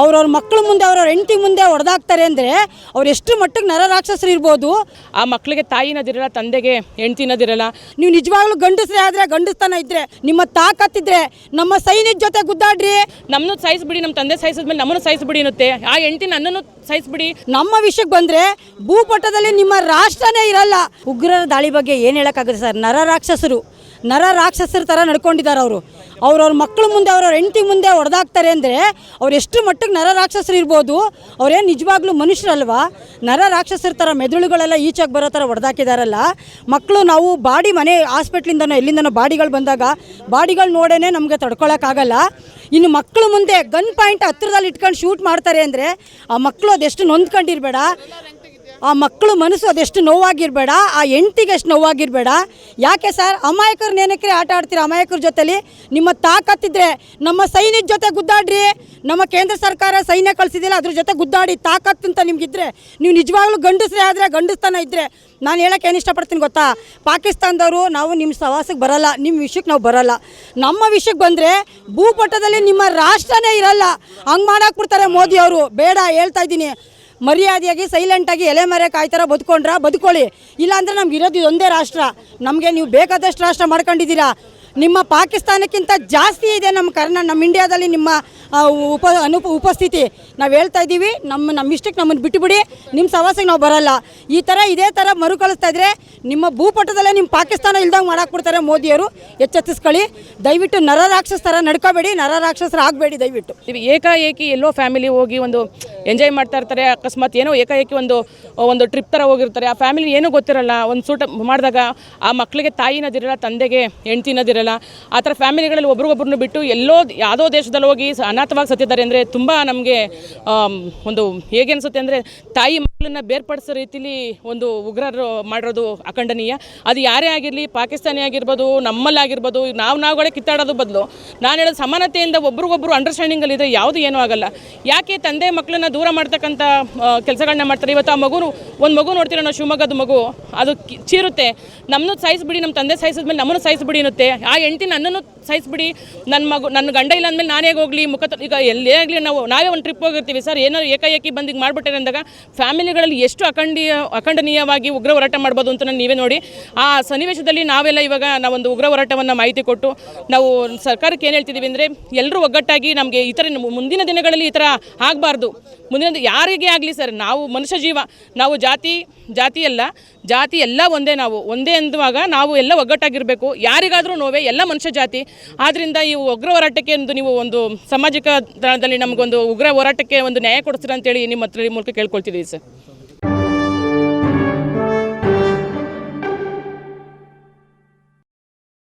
ಅವ್ರವ್ರ ಮಕ್ಕಳ ಮುಂದೆ ಅವ್ರವ್ರ ಹೆಂಡತಿ ಮುಂದೆ ಹೊಡೆದಾಕ್ತಾರೆ ಅಂದರೆ ಅವ್ರು ಎಷ್ಟು ಮಟ್ಟಿಗೆ ನರರಾಕ್ಷಸರು ಇರ್ಬೋದು? ಆ ಮಕ್ಕಳಿಗೆ ತಾಯಿನದಿರಲ್ಲ ತಂದೆಗೆ ಹೆಂಡ್ತಿನದಿರಲ್ಲ. ನೀವು ನಿಜವಾಗ್ಲೂ ಗಂಡಸ್ರೆ ಆದರೆ ಗಂಡಸ್ತನ ಇದ್ರೆ ನಿಮ್ಮ ತಾಕತ್ತಿದ್ರೆ ನಮ್ಮ ಸೈನಿಕ ಜೊತೆ ಗುದ್ದಾಡ್ರಿ. ನಮ್ಮನ್ನು ಸಾಯಿಸ್ಬಿಡಿ ನಮ್ಮ ತಂದೆ ಸಾಯಿಸಿದ್ಮೇಲೆ ನಮ್ಮನ್ನು ಸಾಯಿಸ್ಬಿಡಿ ಅನ್ನುತ್ತೆ. ಆ ಹೆಂಡತಿ ನನ್ನನ್ನು ಸಾಯಿಸ್ಬಿಡಿ. ನಮ್ಮ ವಿಷಯಕ್ಕೆ ಬಂದರೆ ಭೂಪಟದಲ್ಲಿ ನಿಮ್ಮ ರಾಷ್ಟ್ರನೇ ಇರಲ್ಲ. ಉಗ್ರರ ದಾಳಿ ಬಗ್ಗೆ ಏನು ಹೇಳೋಕ್ಕಾಗುತ್ತೆ ಸರ್? ನರ ರಾಕ್ಷಸರು ನರ ರಾಕ್ಷಸರ ಥರ ನಡ್ಕೊಂಡಿದ್ದಾರೆ ಅವರು. ಅವ್ರವ್ರ ಮಕ್ಕಳ ಮುಂದೆ ಅವ್ರವ್ರ ಹೆಂಡತಿ ಮುಂದೆ ಹೊಡೆದಾಕ್ತಾರೆ ಅಂದರೆ ಅವ್ರು ಎಷ್ಟು ಮಟ್ಟಿಗೆ ನರ ರಾಕ್ಷಸರು ಇರ್ಬೋದು ಅವ್ರೇನು ನಿಜವಾಗ್ಲೂ ಮನುಷ್ಯರಲ್ವಾ? ನರ ರಾಕ್ಷಸರ ಥರ ಮೆದುಳುಗಳೆಲ್ಲ ಈಚಾಗಿ ಬರೋ ಥರ ಹೊಡೆದಾಕಿದಾರಲ್ಲ ಮಕ್ಕಳು ನಾವು ಬಾಡಿ ಮನೆ ಹಾಸ್ಪಿಟ್ಲಿಂದನೋ ಎಲ್ಲಿಂದನೋ ಬಾಡಿಗಳು ಬಂದಾಗ ಬಾಡಿಗಳು ನೋಡೇ ನಮಗೆ ತಡ್ಕೊಳಕ್ಕಾಗಲ್ಲ. ಇನ್ನು ಮಕ್ಕಳು ಮುಂದೆ ಗನ್ ಪಾಯಿಂಟ್ ಹತ್ರದಲ್ಲಿ ಇಟ್ಕೊಂಡು ಶೂಟ್ ಮಾಡ್ತಾರೆ ಅಂದರೆ ಆ ಮಕ್ಕಳು ಅದೆಷ್ಟು ನೊಂದ್ಕೊಂಡಿರ್ಬೇಡ. ಆ ಮಕ್ಕಳು ಮನಸ್ಸು ಅದೆಷ್ಟು ನೋವಾಗಿರಬೇಡ, ಆ ಹೆಂಡ್ತಿಗೆ ಅಷ್ಟು ನೋವಾಗಿರಬೇಡ. ಯಾಕೆ ಸರ್? ಅಮಾಯಕರು ನೇನಕ್ಕೆ ಆಟ ಆಡ್ತೀರಾ? ಅಮಾಯಕರ ಜೊತೆಲಿ ನಿಮ್ಮ ತಾಕತ್ತಿದ್ರೆ ನಮ್ಮ ಸೈನಿಕ ಜೊತೆ ಗುದ್ದಾಡ್ರಿ. ನಮ್ಮ ಕೇಂದ್ರ ಸರ್ಕಾರ ಸೈನ್ಯ ಕಳಿಸಿದಿಲ್ಲ, ಅದ್ರ ಜೊತೆ ಗುದ್ದಾಡಿ ತಾಕತ್ತು ಅಂತ ನಿಮ್ಗಿದ್ರೆ, ನೀವು ನಿಜವಾಗ್ಲೂ ಗಂಡಸ್ರೆ ಆದರೆ, ಗಂಡಸ್ತನ ಇದ್ದರೆ ನಾನು ಹೇಳಕ್ಕೆ ಏನು ಇಷ್ಟಪಡ್ತೀನಿ ಗೊತ್ತಾ? ಪಾಕಿಸ್ತಾನದವರು ನಾವು ನಿಮ್ಮ ಸವಾಸಕ್ಕೆ ಬರಲ್ಲ ನಿಮ್ಮ ವಿಷಯಕ್ಕೆ ನಾವು ಬರಲ್ಲ. ನಮ್ಮ ವಿಷಯಕ್ಕೆ ಬಂದರೆ ಭೂಪಟದಲ್ಲಿ ನಿಮ್ಮ ರಾಷ್ಟ್ರನೇ ಇರಲ್ಲ. ಹಂಗೆ ಮಾಡಾಕ್ಬಿಡ್ತಾರೆ ಮೋದಿ ಅವರು ಬೇಡ, ಹೇಳ್ತಾ ಇದ್ದೀನಿ. ಮರ್ಯಾದೆಯಾಗಿ ಸೈಲೆಂಟಾಗಿ ಎಲೆ ಮರೆ ಕಾಯ್ತಾರ, ಬದುಕೊಂಡ್ರ ಬದುಕೊಳ್ಳಿ. ಇಲ್ಲಾಂದ್ರೆ ನಮ್ಗೆ ಇರೋದು ಇದೊಂದೇ ರಾಷ್ಟ್ರ. ನಮಗೆ ನೀವು ಬೇಕಾದಷ್ಟು ರಾಷ್ಟ್ರ ಮಾಡ್ಕೊಂಡಿದ್ದೀರಾ. ನಿಮ್ಮ ಪಾಕಿಸ್ತಾನಕ್ಕಿಂತ ಜಾಸ್ತಿ ಇದೆ ನಮ್ಮ ಕರ್ನಾ ನಮ್ಮ ಇಂಡಿಯಾದಲ್ಲಿ ನಿಮ್ಮ ಉಪ ಅನುಪ ಉಪಸ್ಥಿತಿ. ನಾವು ಹೇಳ್ತಾ ಇದ್ದೀವಿ, ನಮ್ಮ ನಮ್ಮ ಇಷ್ಟಕ್ಕೆ ನಮ್ಮನ್ನು ಬಿಟ್ಟುಬಿಡಿ ನಿಮ್ಮ ಸವಾಸಕ್ಕೆ ನಾವು ಬರಲ್ಲ. ಈ ಥರ ಇದೇ ಥರ ಮರುಕಳಿಸ್ತಾ ಇದ್ರೆ ನಿಮ್ಮ ಭೂಪಟದಲ್ಲೇ ನಿಮ್ಮ ಪಾಕಿಸ್ತಾನ ಇಲ್ದಂಗೆ ಮಾಡಾಕ್ಬಿಡ್ತಾರೆ ಮೋದಿಯವರು. ಎಚ್ಚೆತ್ತಿಸ್ಕೊಳ್ಳಿ. ದಯವಿಟ್ಟು ನರ ರಾಕ್ಷಸ ಥರ ನಡ್ಕೋಬೇಡಿ ನರರಾಕ್ಷಸರು ಆಗಬೇಡಿ ದಯವಿಟ್ಟು. ನೀವು ಏಕಾಏಕಿ ಎಲ್ಲೋ ಫ್ಯಾಮಿಲಿ ಹೋಗಿ ಒಂದು ಎಂಜಾಯ್ ಮಾಡ್ತಾ ಇರ್ತಾರೆ, ಅಕಸ್ಮಾತ್ ಏನೋ ಏಕಾಏಕಿ ಒಂದು ಒಂದು ಟ್ರಿಪ್ ಥರ ಹೋಗಿರ್ತಾರೆ. ಆ ಫ್ಯಾಮಿಲಿ ಏನೂ ಗೊತ್ತಿರಲ್ಲ. ಒಂದು ಸೂಟ ಮಾಡಿದಾಗ ಆ ಮಕ್ಕಳಿಗೆ ತಾಯಿನದಿರಲ್ಲ, ತಂದೆಗೆ ಹೆಂಡ್ತಿನದಿರಲ್ಲ ಆ ಥರ ಫ್ಯಾಮಿಲಿಗಳಲ್ಲಿ ಒಬ್ರಿಗೊಬ್ರನ್ನ ಬಿಟ್ಟು ಎಲ್ಲೋ ಯಾವುದೋ ದೇಶದಲ್ಲಿ ಹೋಗಿ ಅನಾಥವಾಗಿ ಸತ್ತಿದ್ದಾರೆ ಅಂದರೆ ತುಂಬ ನಮಗೆ ಒಂದು ಹೇಗೆ ಅನಿಸುತ್ತೆ ಅಂದರೆ ತಾಯಿ ಬೇರ್ಪಡಿಸೋ ರೀತಿಲಿ ಒಂದು ಉಗ್ರರು ಮಾಡಿರೋದು ಅಖಂಡನೀಯ. ಅದು ಯಾರೇ ಆಗಿರಲಿ, ಪಾಕಿಸ್ತಾನಿ ಆಗಿರ್ಬೋದು, ನಮ್ಮಲ್ಲಾಗಿರ್ಬೋದು, ನಾವು ನಾವುಗಳೇ ಕಿತ್ತಾಡೋದು ಬದಲು. ನಾನು ಹೇಳೋದು ಸಮಾನತೆಯಿಂದ ಒಬ್ರಿಗೊಬ್ರು ಅಂಡರ್ಸ್ಟ್ಯಾಂಡಿಂಗಲ್ಲಿ ಇದ್ರೆ ಯಾವುದು ಏನೂ ಆಗಲ್ಲ. ಯಾಕೆ ತಂದೆ ಮಕ್ಕಳನ್ನ ದೂರ ಮಾಡ್ತಕ್ಕಂಥ ಕೆಲಸಗಳನ್ನ ಮಾಡ್ತಾರೆ? ಇವತ್ತು ಆ ಮಗು ಒಂದು ಮಗು ನೋಡ್ತೀರ ನಾವು ಶಿವಮೊಗ್ಗದ ಮಗು? ಅದು ಚೀರುತ್ತೆ. ನಮ್ಮನ್ನು ಸಾಯಿಸ್ಬಿಡಿ ನಮ್ಮ ತಂದೆ ಸಾಯಿಸಿದ್ಮೇಲೆ ನಮ್ಮನ್ನು ಸಾಯಿಸ್ಬಿಡಿ ಅನ್ನುತ್ತೆ. ಆ ಹೆಂಡತಿ ನನ್ನನ್ನು ಸಾಯಿಸ್ಬಿಡಿ. ನನ್ನ ಮಗು ನನ್ನ ಗಂಡ ಇಲ್ಲ ಅಂದಮೇಲೆ ನಾನೇ ಹೋಗಲಿ? ಮುಖ ಈಗ ಎಲ್ಲೇ ಆಗಲಿ ನಾವು, ನಾವೇ ಒಂದು ಟ್ರಿಪ್ ಹೋಗಿರ್ತೀವಿ. ಸರ್ ಏನಾದ್ರು ಏಕಾಏಕಿ ಬಂದಿಗೆ ಮಾಡಿಬಿಟ್ಟೆ ಅಂದಾಗ ಅಂದಾಗ ಫ್ಯಾಮಿಲಿಗಳಲ್ಲಿ ಎಷ್ಟು ಅಖಂಡೀಯ ಅಖಂಡನೀಯವಾಗಿ ಉಗ್ರ ಹೋರಾಟ ಮಾಡ್ಬೋದು ಅಂತ ನೀವೇ ನೋಡಿ. ಆ ಸನ್ನಿವೇಶದಲ್ಲಿ ನಾವೆಲ್ಲ ಇವಾಗ ನಾವೊಂದು ಉಗ್ರ ಹೋರಾಟವನ್ನು ಮಾಹಿತಿ ಕೊಟ್ಟು ನಾವು ಸರ್ಕಾರಕ್ಕೆ ಏನು ಹೇಳ್ತಿದ್ದೀವಿ ಅಂದರೆ ಎಲ್ಲರೂ ಒಗ್ಗಟ್ಟಾಗಿ ನಮಗೆ ಈ ಥರ ಮುಂದಿನ ದಿನಗಳಲ್ಲಿ ಈ ಥರ ಆಗಬಾರ್ದು. ಮುಂದಿನ ಯಾರಿಗೆ ಆಗಲಿ ಸರ್, ನಾವು ಮನುಷ್ಯ ಜೀವ, ನಾವು ಜಾತಿ ಜಾತಿ ಎಲ್ಲ ಜಾತಿ ಎಲ್ಲ ಒಂದೇ ನಾವು, ಒಂದೇ ಅಂದುವಾಗ ನಾವು ಎಲ್ಲ ಒಗ್ಗಟ್ಟಾಗಿರಬೇಕು. ಯಾರಿಗಾದರೂ ನೋವೇ, ಎಲ್ಲ ಮನುಷ್ಯ ಜಾತಿ. ಆದ್ದರಿಂದ ಈ ಉಗ್ರ ಹೋರಾಟಕ್ಕೆ ಒಂದು ನೀವು ಒಂದು ಸಾಮಾಜಿಕ ತಾಣದಲ್ಲಿ ನಮಗೊಂದು ಉಗ್ರ ಹೋರಾಟಕ್ಕೆ ಒಂದು ನ್ಯಾಯ ಕೊಡ್ತೀರಾ ಅಂತೇಳಿ ನಿಮ್ಮ ಹತ್ರ ಮೂಲಕ ಕೇಳ್ಕೊಳ್ತಿದ್ದೀವಿ ಸರ್.